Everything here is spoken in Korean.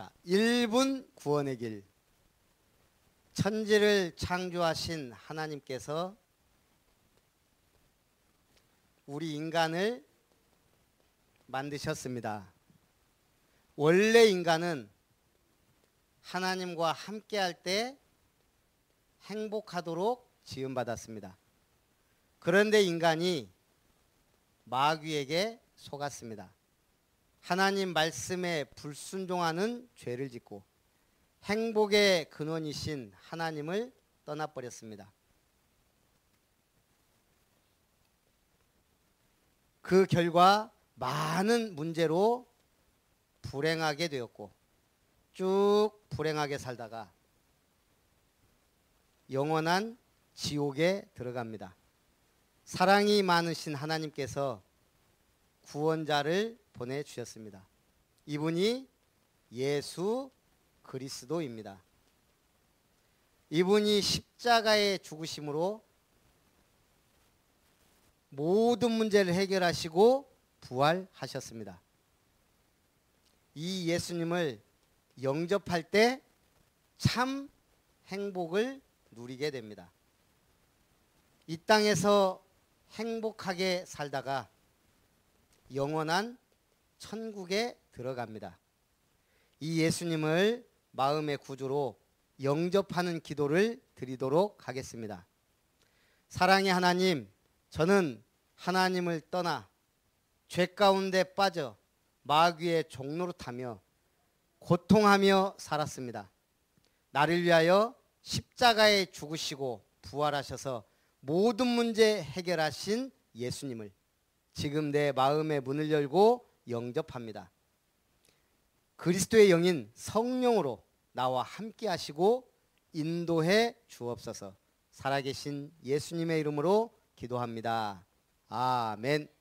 자, 1분 구원의 길. 천지를 창조하신 하나님께서 우리 인간을 만드셨습니다. 원래 인간은 하나님과 함께 할 때 행복하도록 지음받았습니다. 그런데 인간이 마귀에게 속았습니다. 하나님 말씀에 불순종하는 죄를 짓고 행복의 근원이신 하나님을 떠나버렸습니다. 그 결과 많은 문제로 불행하게 되었고 쭉 불행하게 살다가 영원한 지옥에 들어갑니다. 사랑이 많으신 하나님께서 구원자를 보내주셨습니다. 이분이 예수 그리스도입니다. 이분이 십자가의 죽으심으로 모든 문제를 해결하시고 부활하셨습니다. 이 예수님을 영접할 때 참 행복을 누리게 됩니다. 이 땅에서 행복하게 살다가 영원한 천국에 들어갑니다. 이 예수님을 마음의 구주로 영접하는 기도를 드리도록 하겠습니다. 사랑의 하나님, 저는 하나님을 떠나 죄 가운데 빠져 마귀의 종로로 타며 고통하며 살았습니다. 나를 위하여 십자가에 죽으시고 부활하셔서 모든 문제 해결하신 예수님을 지금 내 마음의 문을 열고 영접합니다. 그리스도의 영인 성령으로 나와 함께 하시고 인도해 주옵소서. 살아계신 예수님의 이름으로 기도합니다. 아멘.